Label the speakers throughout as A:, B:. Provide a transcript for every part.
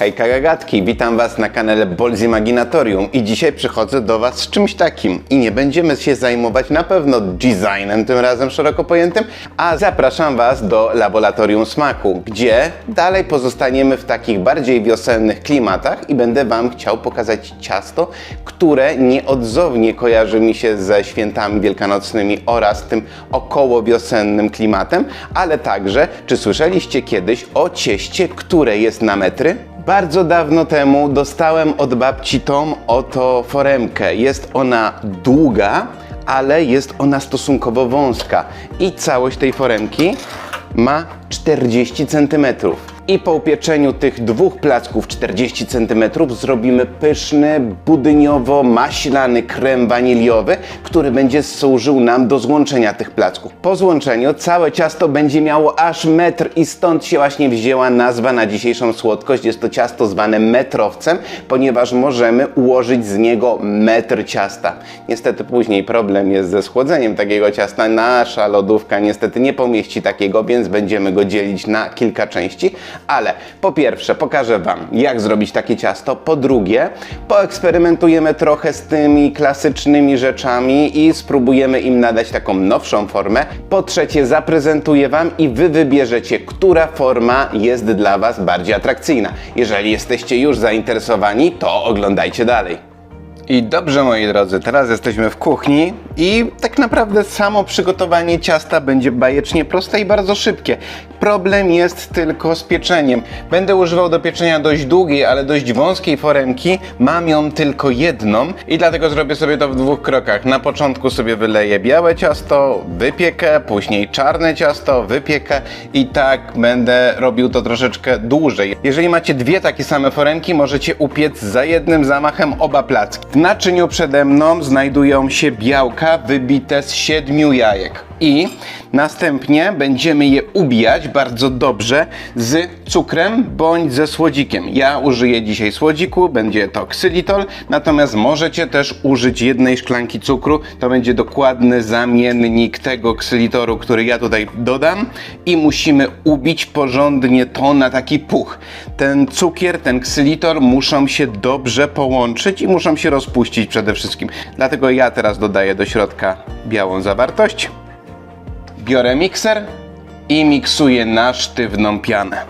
A: Hejka gagatki, witam Was na kanale Bolz Imaginatorium i dzisiaj przychodzę do Was z czymś takim i nie będziemy się zajmować na pewno designem, tym razem szeroko pojętym, a zapraszam Was do Laboratorium Smaku, gdzie dalej pozostaniemy w takich bardziej wiosennych klimatach i będę Wam chciał pokazać ciasto, które nieodzownie kojarzy mi się ze świętami wielkanocnymi oraz tym około wiosennym klimatem, ale także, czy słyszeliście kiedyś o cieście, które jest na metry? Bardzo dawno temu dostałem od babci tą oto foremkę. Jest ona długa, ale jest ona stosunkowo wąska. I całość tej foremki ma 40 cm. I po upieczeniu tych dwóch placków 40 cm zrobimy pyszny, budyniowo-maślany krem waniliowy, który będzie służył nam do złączenia tych placków. Po złączeniu całe ciasto będzie miało aż metr i stąd się właśnie wzięła nazwa na dzisiejszą słodkość. Jest to ciasto zwane metrowcem, ponieważ możemy ułożyć z niego metr ciasta. Niestety później problem jest ze schłodzeniem takiego ciasta. Nasza lodówka niestety nie pomieści takiego, więc będziemy go dzielić na kilka części. Ale po pierwsze pokażę Wam, jak zrobić takie ciasto. Po drugie, poeksperymentujemy trochę z tymi klasycznymi rzeczami i spróbujemy im nadać taką nowszą formę. Po trzecie, zaprezentuję Wam i Wy wybierzecie, która forma jest dla Was bardziej atrakcyjna. Jeżeli jesteście już zainteresowani, to oglądajcie dalej. I dobrze, moi drodzy, teraz jesteśmy w kuchni i tak naprawdę samo przygotowanie ciasta będzie bajecznie proste i bardzo szybkie. Problem jest tylko z pieczeniem. Będę używał do pieczenia dość długiej, ale dość wąskiej foremki. Mam ją tylko jedną i dlatego zrobię sobie to w dwóch krokach. Na początku sobie wyleję białe ciasto, wypiekę, później czarne ciasto, wypiekę i tak będę robił to troszeczkę dłużej. Jeżeli macie dwie takie same foremki, możecie upiec za jednym zamachem oba placki. Naczyniu przede mną znajdują się białka wybite z siedmiu jajek. I następnie będziemy je ubijać bardzo dobrze z cukrem bądź ze słodzikiem. Ja użyję dzisiaj słodziku, będzie to ksylitol, natomiast możecie też użyć jednej szklanki cukru. To będzie dokładny zamiennik tego ksylitoru, który ja tutaj dodam i musimy ubić porządnie to na taki puch. Ten cukier, ten ksylitol muszą się dobrze połączyć i muszą się rozpuścić przede wszystkim. Dlatego ja teraz dodaję do środka białą zawartość. Biorę mikser i miksuję na sztywną pianę.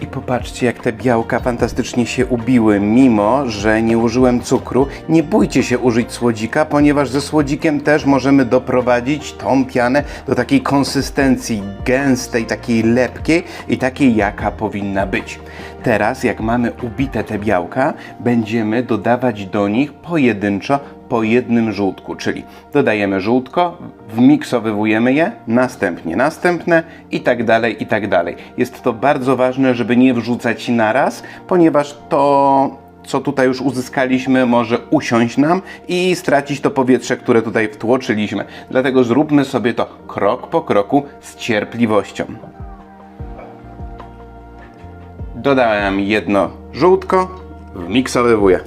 A: I popatrzcie, jak te białka fantastycznie się ubiły, mimo że nie użyłem cukru. Nie bójcie się użyć słodzika, ponieważ ze słodzikiem też możemy doprowadzić tą pianę do takiej konsystencji gęstej, takiej lepkiej i takiej, jaka powinna być. Teraz, jak mamy ubite te białka, będziemy dodawać do nich pojedynczo po jednym żółtku, czyli dodajemy żółtko, wmiksowywujemy je, następnie następne i tak dalej, i tak dalej. Jest to bardzo ważne, żeby nie wrzucać naraz, ponieważ to co tutaj już uzyskaliśmy, może usiąść nam i stracić to powietrze, które tutaj wtłoczyliśmy. Dlatego zróbmy sobie to krok po kroku z cierpliwością. Dodałem jedno żółtko, wmiksowywuję.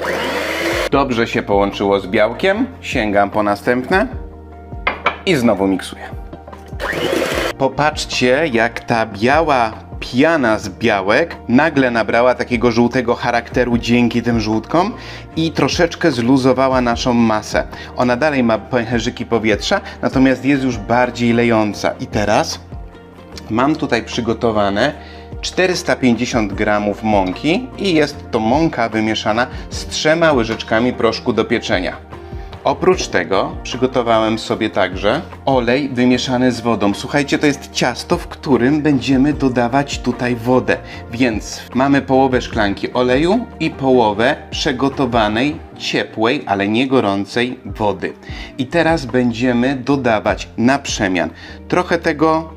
A: Dobrze się połączyło z białkiem, sięgam po następne i znowu miksuję. Popatrzcie, jak ta biała piana z białek nagle nabrała takiego żółtego charakteru dzięki tym żółtkom i troszeczkę zluzowała naszą masę. Ona dalej ma pęcherzyki powietrza, natomiast jest już bardziej lejąca. I teraz mam tutaj przygotowane 450 gramów mąki i jest to mąka wymieszana z trzema łyżeczkami proszku do pieczenia. Oprócz tego przygotowałem sobie także olej wymieszany z wodą. Słuchajcie, to jest ciasto, w którym będziemy dodawać tutaj wodę. Więc mamy połowę szklanki oleju i połowę przegotowanej, ciepłej, ale nie gorącej wody. I teraz będziemy dodawać na przemian trochę tego,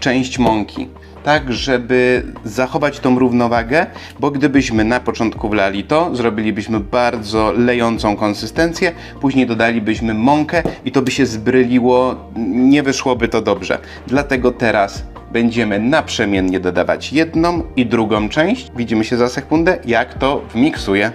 A: część mąki tak żeby zachować tą równowagę, bo gdybyśmy na początku wlali to, zrobilibyśmy bardzo lejącą konsystencję, później dodalibyśmy mąkę i to by się zbryliło, nie wyszłoby to dobrze. Dlatego teraz będziemy naprzemiennie dodawać jedną i drugą część. Widzimy się za sekundę, jak to wmiksuję.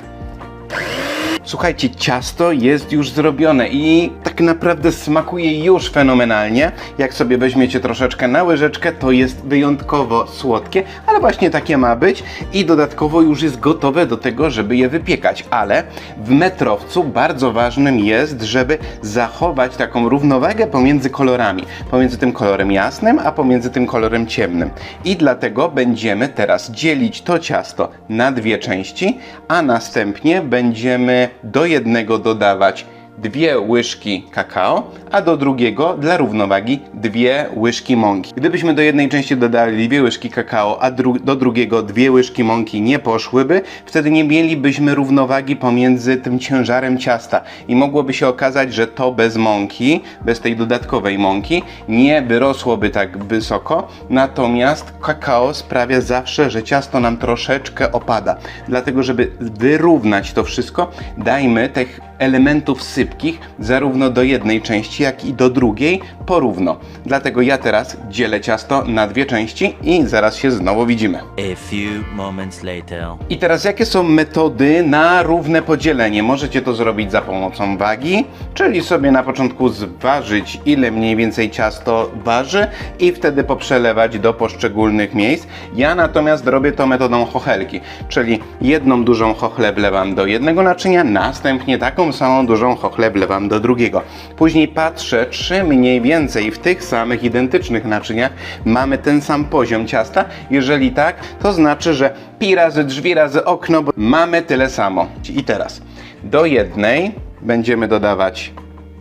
A: Słuchajcie, ciasto jest już zrobione i tak naprawdę smakuje już fenomenalnie. Jak sobie weźmiecie troszeczkę na łyżeczkę, to jest wyjątkowo słodkie, ale właśnie takie ma być i dodatkowo już jest gotowe do tego, żeby je wypiekać. Ale w metrowcu bardzo ważnym jest, żeby zachować taką równowagę pomiędzy kolorami. Pomiędzy tym kolorem jasnym, a pomiędzy tym kolorem ciemnym. I dlatego będziemy teraz dzielić to ciasto na dwie części, a następnie będziemy do jednego dodawać dwie łyżki kakao, a do drugiego dla równowagi dwie łyżki mąki. Gdybyśmy do jednej części dodali dwie łyżki kakao, a dru do drugiego dwie łyżki mąki nie poszłyby, wtedy nie mielibyśmy równowagi pomiędzy tym ciężarem ciasta i mogłoby się okazać, że to bez mąki, bez tej dodatkowej mąki, nie wyrosłoby tak wysoko, natomiast kakao sprawia zawsze, że ciasto nam troszeczkę opada. Dlatego, żeby wyrównać to wszystko, dajmy tych elementów sypkich zarówno do jednej części, jak i do drugiej porówno. Dlatego ja teraz dzielę ciasto na dwie części i zaraz się znowu widzimy.
B: A few moments later.
A: I teraz jakie są metody na równe podzielenie? Możecie to zrobić za pomocą wagi, czyli sobie na początku zważyć ile mniej więcej ciasto waży i wtedy poprzelewać do poszczególnych miejsc. Ja natomiast robię to metodą chochelki, czyli jedną dużą chochlę wlewam do jednego naczynia, następnie taką samą dużą chochlę wlewam do drugiego. Później patrzę, czy mniej więcej w tych samych identycznych naczyniach mamy ten sam poziom ciasta. Jeżeli tak, to znaczy, że pi razy drzwi razy okno, bo mamy tyle samo. I teraz do jednej będziemy dodawać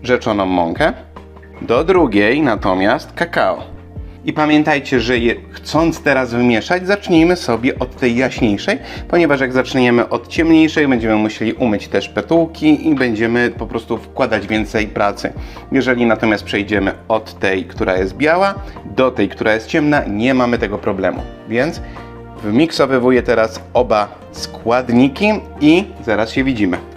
A: rzeczoną mąkę, do drugiej natomiast kakao. I pamiętajcie, że je, chcąc teraz wymieszać, zacznijmy sobie od tej jaśniejszej, ponieważ jak zaczniemy od ciemniejszej, będziemy musieli umyć też petułki i będziemy po prostu wkładać więcej pracy. Jeżeli natomiast przejdziemy od tej, która jest biała, do tej, która jest ciemna, nie mamy tego problemu. Więc wymiksowywuję teraz oba składniki i zaraz się widzimy.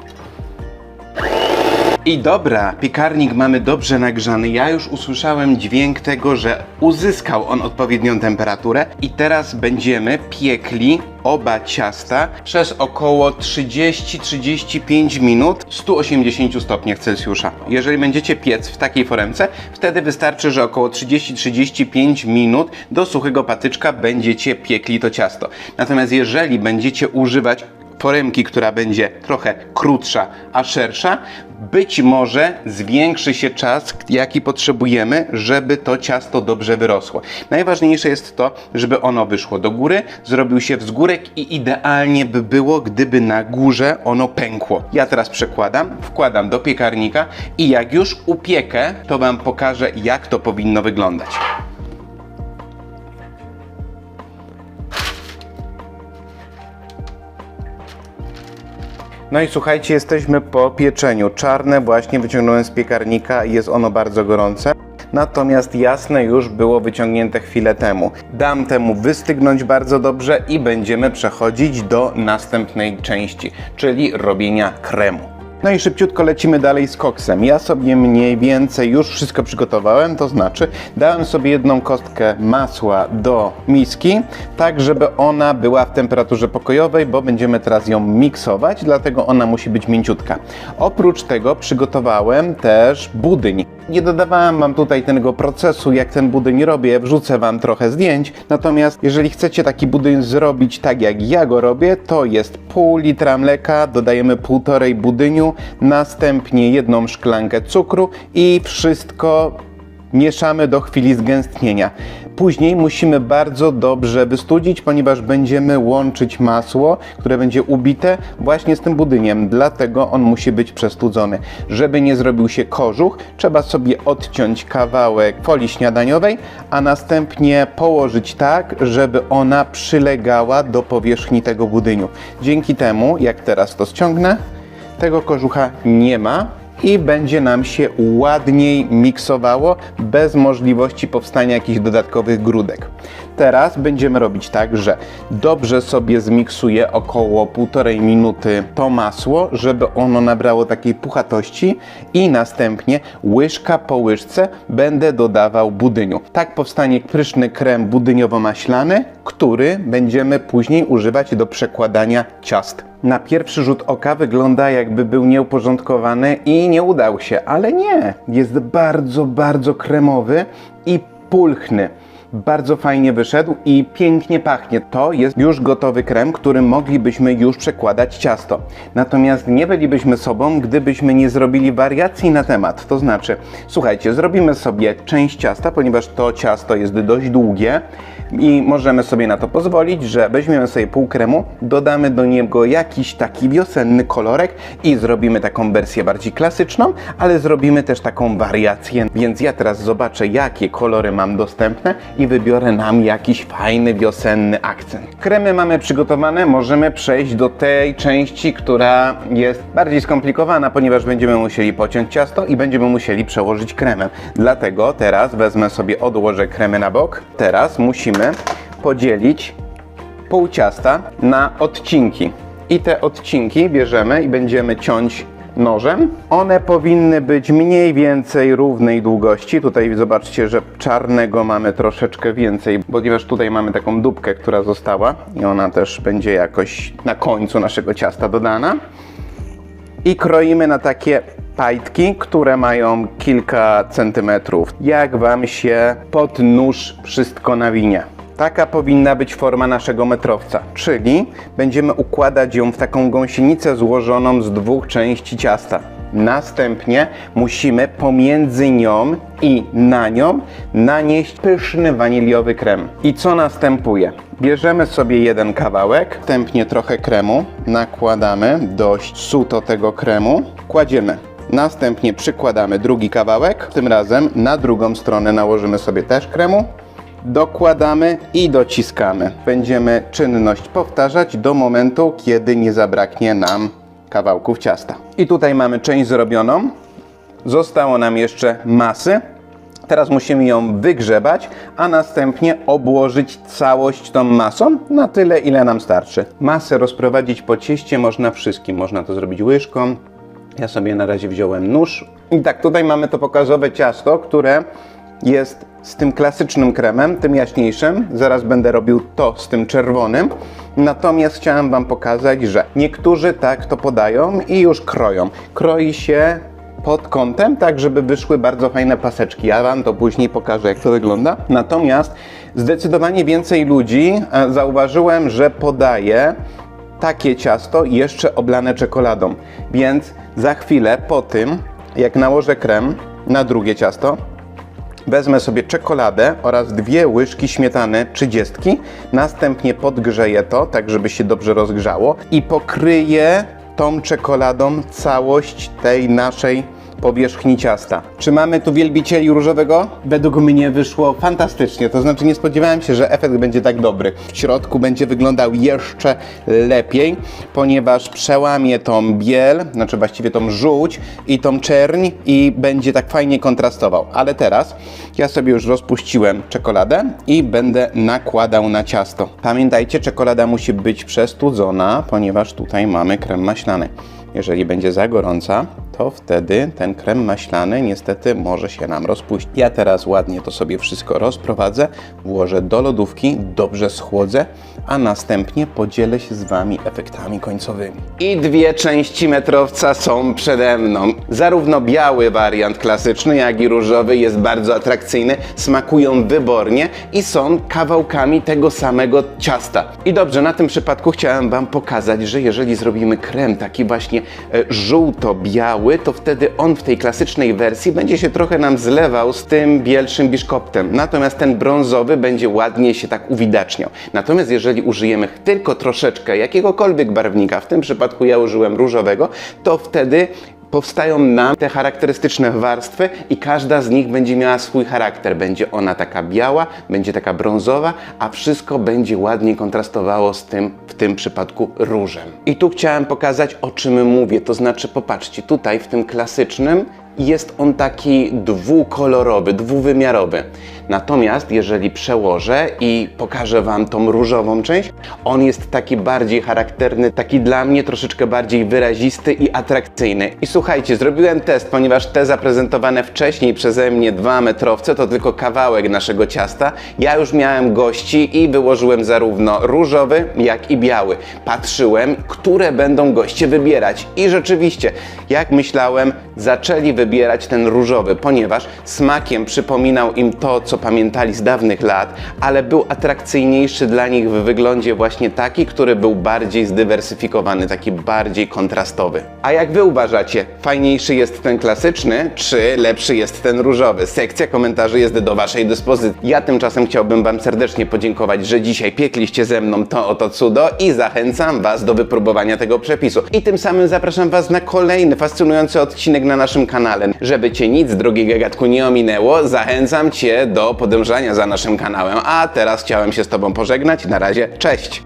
A: I dobra, piekarnik mamy dobrze nagrzany. Ja już usłyszałem dźwięk tego, że uzyskał on odpowiednią temperaturę i teraz będziemy piekli oba ciasta przez około 30-35 minut w 180 stopniach Celsjusza. Jeżeli będziecie piec w takiej foremce, wtedy wystarczy, że około 30-35 minut do suchego patyczka będziecie piekli to ciasto. Natomiast jeżeli będziecie używać foremki, która będzie trochę krótsza, a szersza, być może zwiększy się czas, jaki potrzebujemy, żeby to ciasto dobrze wyrosło. Najważniejsze jest to, żeby ono wyszło do góry, zrobił się wzgórek i idealnie by było, gdyby na górze ono pękło. Ja teraz przekładam, wkładam do piekarnika i jak już upiekę, to Wam pokażę, jak to powinno wyglądać. No i słuchajcie, jesteśmy po pieczeniu. Czarne właśnie wyciągnąłem z piekarnika i jest ono bardzo gorące. Natomiast jasne już było wyciągnięte chwilę temu. Dam temu wystygnąć bardzo dobrze i będziemy przechodzić do następnej części, czyli robienia kremu. No i szybciutko lecimy dalej z koksem. Ja sobie mniej więcej już wszystko przygotowałem, to znaczy dałem sobie jedną kostkę masła do miski, tak żeby ona była w temperaturze pokojowej, bo będziemy teraz ją miksować, dlatego ona musi być mięciutka. Oprócz tego przygotowałem też budyń. Nie dodawałem wam tutaj tego procesu, jak ten budyń robię, wrzucę wam trochę zdjęć. Natomiast jeżeli chcecie taki budyń zrobić tak jak ja go robię, to jest pół litra mleka, dodajemy półtorej budyniu, następnie jedną szklankę cukru i wszystko mieszamy do chwili zgęstnienia. Później musimy bardzo dobrze wystudzić, ponieważ będziemy łączyć masło, które będzie ubite właśnie z tym budyniem, dlatego on musi być przestudzony. Żeby nie zrobił się kożuch, trzeba sobie odciąć kawałek folii śniadaniowej, a następnie położyć tak, żeby ona przylegała do powierzchni tego budyniu. Dzięki temu, jak teraz to ściągnę, tego kożucha nie ma i będzie nam się ładniej miksowało bez możliwości powstania jakichś dodatkowych grudek. Teraz będziemy robić tak, że dobrze sobie zmiksuję około półtorej minuty to masło, żeby ono nabrało takiej puchatości i następnie łyżka po łyżce będę dodawał budyniu. Tak powstanie pyszny krem budyniowo-maślany, który będziemy później używać do przekładania ciast. Na pierwszy rzut oka wygląda jakby był nieuporządkowany i nie udał się, ale nie. Jest bardzo, bardzo kremowy i pulchny. Bardzo fajnie wyszedł i pięknie pachnie. To jest już gotowy krem, którym moglibyśmy już przekładać ciasto. Natomiast nie bylibyśmy sobą, gdybyśmy nie zrobili wariacji na temat. To znaczy, słuchajcie, zrobimy sobie część ciasta, ponieważ to ciasto jest dość długie i możemy sobie na to pozwolić, że weźmiemy sobie pół kremu, dodamy do niego jakiś taki wiosenny kolorek i zrobimy taką wersję bardziej klasyczną, ale zrobimy też taką wariację. Więc ja teraz zobaczę, jakie kolory mam dostępne i wybiorę nam jakiś fajny wiosenny akcent. Kremy mamy przygotowane, możemy przejść do tej części, która jest bardziej skomplikowana, ponieważ będziemy musieli pociąć ciasto i będziemy musieli przełożyć kremem. Dlatego teraz wezmę sobie, odłożę kremy na bok. Teraz musimy podzielić pół ciasta na odcinki. I te odcinki bierzemy i będziemy ciąć nożem. One powinny być mniej więcej równej długości. Tutaj zobaczcie, że czarnego mamy troszeczkę więcej, ponieważ tutaj mamy taką dupkę, która została i ona też będzie jakoś na końcu naszego ciasta dodana. I kroimy na takie pajtki, które mają kilka centymetrów. Jak Wam się pod nóż wszystko nawinie. Taka powinna być forma naszego metrowca, czyli będziemy układać ją w taką gąsienicę złożoną z dwóch części ciasta. Następnie musimy pomiędzy nią i na nią nanieść pyszny waniliowy krem. I co następuje? Bierzemy sobie jeden kawałek, wstępnie trochę kremu, nakładamy dość suto tego kremu, kładziemy. Następnie przykładamy drugi kawałek, tym razem na drugą stronę nałożymy sobie też kremu, dokładamy i dociskamy. Będziemy czynność powtarzać do momentu, kiedy nie zabraknie nam kawałków ciasta. I tutaj mamy część zrobioną. Zostało nam jeszcze masy. Teraz musimy ją wygrzebać, a następnie obłożyć całość tą masą na tyle, ile nam starczy. Masę rozprowadzić po cieście można wszystkim. Można to zrobić łyżką. Ja sobie na razie wziąłem nóż. I tak, tutaj mamy to pokazowe ciasto, które jest z tym klasycznym kremem, tym jaśniejszym. Zaraz będę robił to z tym czerwonym. Natomiast chciałem Wam pokazać, że niektórzy tak to podają i już kroją. Kroi się pod kątem, tak żeby wyszły bardzo fajne paseczki. Ja Wam to później pokażę, jak to wygląda. Natomiast zdecydowanie więcej ludzi e, zauważyłem, że podaje takie ciasto jeszcze oblane czekoladą. Więc za chwilę po tym, jak nałożę krem na drugie ciasto, Wezmę sobie czekoladę oraz dwie łyżki śmietany trzydziestki. Następnie podgrzeję to, tak żeby się dobrze rozgrzało i pokryję tą czekoladą całość tej naszej powierzchni ciasta. Czy mamy tu wielbicieli różowego? Według mnie wyszło fantastycznie. To znaczy nie spodziewałem się, że efekt będzie tak dobry. W środku będzie wyglądał jeszcze lepiej, ponieważ przełamie tą biel, znaczy właściwie tą żółć i tą czerń i będzie tak fajnie kontrastował. Ale teraz ja sobie już rozpuściłem czekoladę i będę nakładał na ciasto. Pamiętajcie, czekolada musi być przestudzona, ponieważ tutaj mamy krem maślany. Jeżeli będzie za gorąca, to wtedy ten krem maślany niestety może się nam rozpuścić. Ja teraz ładnie to sobie wszystko rozprowadzę, włożę do lodówki, dobrze schłodzę, a następnie podzielę się z Wami efektami końcowymi. I dwie części metrowca są przede mną. Zarówno biały wariant klasyczny, jak i różowy jest bardzo atrakcyjny, smakują wybornie i są kawałkami tego samego ciasta. I dobrze, na tym przypadku chciałem Wam pokazać, że jeżeli zrobimy krem taki właśnie e, żółto-biały, to wtedy on w tej klasycznej wersji będzie się trochę nam zlewał z tym bielszym biszkoptem. Natomiast ten brązowy będzie ładnie się tak uwidaczniał. Natomiast jeżeli użyjemy tylko troszeczkę jakiegokolwiek barwnika, w tym przypadku ja użyłem różowego, to wtedy powstają nam te charakterystyczne warstwy i każda z nich będzie miała swój charakter. Będzie ona taka biała, będzie taka brązowa, a wszystko będzie ładnie kontrastowało z tym, w tym przypadku różem. I tu chciałem pokazać, o czym mówię. To znaczy, popatrzcie, tutaj w tym klasycznym jest on taki dwukolorowy, dwuwymiarowy. Natomiast jeżeli przełożę i pokażę Wam tą różową część, on jest taki bardziej charakterny, taki dla mnie troszeczkę bardziej wyrazisty i atrakcyjny. I słuchajcie, zrobiłem test, ponieważ te zaprezentowane wcześniej przeze mnie dwa metrowce to tylko kawałek naszego ciasta. Ja już miałem gości i wyłożyłem zarówno różowy, jak i biały. Patrzyłem, które będą goście wybierać. I rzeczywiście, jak myślałem, zaczęli wybierać ten różowy, ponieważ smakiem przypominał im to, co pamiętali z dawnych lat, ale był atrakcyjniejszy dla nich w wyglądzie właśnie taki, który był bardziej zdywersyfikowany, taki bardziej kontrastowy. A jak wy uważacie, fajniejszy jest ten klasyczny, czy lepszy jest ten różowy? Sekcja komentarzy jest do waszej dyspozycji. Ja tymczasem chciałbym wam serdecznie podziękować, że dzisiaj piekliście ze mną to oto cudo i zachęcam was do wypróbowania tego przepisu. I tym samym zapraszam was na kolejny fascynujący odcinek na naszym kanale. Żeby cię nic, drogi gagatku, nie ominęło, zachęcam cię podążania za naszym kanałem. A teraz chciałem się z tobą pożegnać. Na razie, cześć!